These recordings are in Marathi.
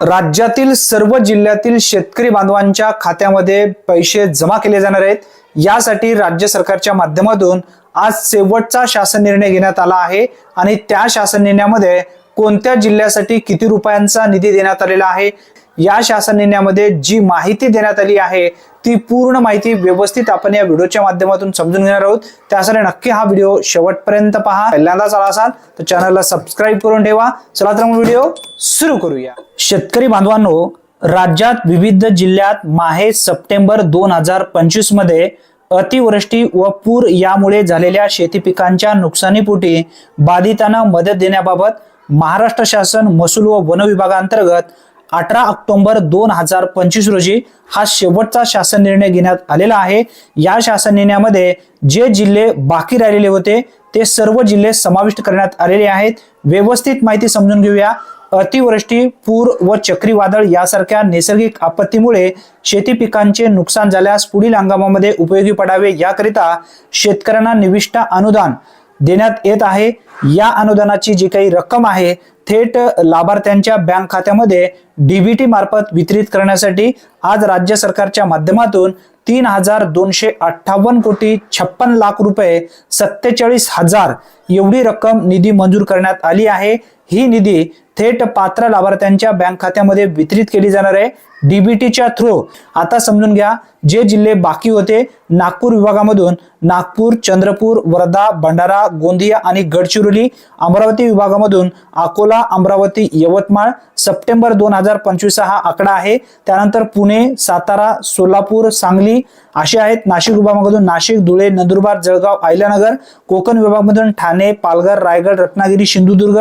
राज्यातील सर्व जिल्ह्यातील शेतकरी बांधवांच्या खात्यामध्ये पैसे जमा केले जाणार आहेत. यासाठी राज्य सरकारच्या माध्यमातून आज शेवटचा शासन निर्णय घेण्यात आला आहे आणि त्या शासन निर्णयामध्ये कोणत्या जिल्ह्यासाठी किती रुपयांचा निधी देण्यात आलेला आहे या शासन निर्णयामध्ये जी माहिती देण्यात आली आहे ती पूर्ण माहिती व्यवस्थित आपण या व्हिडिओच्या माध्यमातून समजून घेणार आहोत. त्यासाठी नक्की हा व्हिडिओ शेवटपर्यंत पहा. पहिल्यांदाच आला असाल तर चॅनलला सबस्क्राईब करून ठेवा. चला तर मग व्हिडिओ सुरू करूया. शेतकरी बांधवांनो राज्यात विविध जिल्ह्यात माहे सप्टेंबर दोन हजार पंचवीसमध्ये अतिवृष्टी व पूर यामुळे झालेल्या शेती पिकांच्या नुकसानीपोटी बाधितांना मदत देण्याबाबत महाराष्ट्र शासन महसूल व वन विभागांतर्गत अठरा ऑक्टोबर दोन हजार पंचवीस रोजी हा शेवटचा शासन निर्णय घेण्यात आलेला आहे. या शासन निर्णयामध्ये जे जिल्हे बाकी राहिलेले होते ते सर्व जिल्हे समाविष्ट करण्यात आलेले आहेत. व्यवस्थित माहिती समजून घेऊया. अतिवृष्टी पूर व चक्रीवादळ यासारख्या नैसर्गिक आपत्तीमुळे शेती पिकांचे नुकसान झाल्यास पुढील हंगामामध्ये उपयोगी पडावे याकरिता शेतकऱ्यांना निविष्ट अनुदान देण्यात येत आहे. या अनुदानाची जी काही रक्कम आहे थेट लाभार्थ्यांच्या बँक खात्यामध्ये डीबीटी मार्फत वितरित करण्यासाठी आज राज्य सरकारच्या माध्यमातून तीन हजार दोनशे अठ्ठावन्न कोटी छप्पन लाख रुपये सत्तेचाळीस हजार एवढी रक्कम निधी मंजूर करण्यात आली आहे. ही निधी थेट पात्र लाभार्थ्यांच्या बँक खात्यामध्ये वितरित केली जाणार आहे. डीबीटीच्या थ्रू आता समजून घ्या जे जिल्हे बाकी होते नागपूर विभागामधून नागपूर चंद्रपूर वर्धा भंडारा गोंदिया आणि गडचिरोली अमरावती विभागामधून अकोला अमरावती यवतमाळ सप्टेंबर दोन हजार पंचवीस हा आकडा आहे. त्यानंतर पुणे सातारा सोलापूर सांगली असे आहेत. नाशिक विभागामधून नाशिक धुळे नंदुरबार जळगाव अहिल्यानगर कोकण विभागमधून ठाणे पालघर रायगड रत्नागिरी सिंधुदुर्ग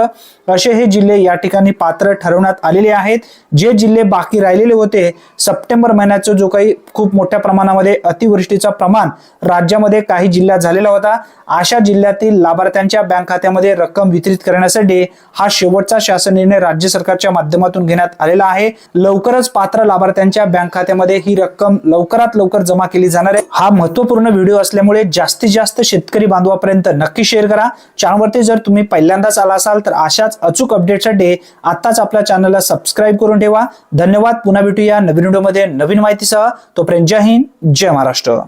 असे हे जिल्हे या ठिकाणी पात्र ठरवण्यात आलेले आहेत. जे जिल्हे बाकी राहिलेले होते सप्टेंबर महिन्याचा जो काही खूप मोठ्या प्रमाणामध्ये अतिवृष्टीचा प्रमाण राज्यामध्ये काही जिल्ह्यात झालेला होता. अशा जिल्ह्यातील लाभार्थ्यांच्या बँक खात्यामध्ये रक्कम वितरित करण्यासाठी हा शेवट शेवटचा शासन निर्णय राज्य सरकारच्या माध्यमातून घेण्यात आलेला आहे. लवकरच पात्र लाभार्थ्यांच्या बँक खात्यामध्ये ही रक्कम लवकरात लवकर जमा केली जाणार आहे. हा महत्त्वपूर्ण व्हिडिओ असल्यामुळे जास्तीत जास्त शेतकरी बांधवापर्यंत नक्की शेअर करा. चॅनलवरती जर तुम्ही पहिल्यांदाच आला असाल तर अशाच अचूक अपडेटसाठी आताच आपल्या चॅनलला सबस्क्राईब करून ठेवा. धन्यवाद. पुन्हा भेटूया नवीन व्हिडिओमध्ये नवीन माहितीसह. तोपर्यंत जय हिंद जय महाराष्ट्र.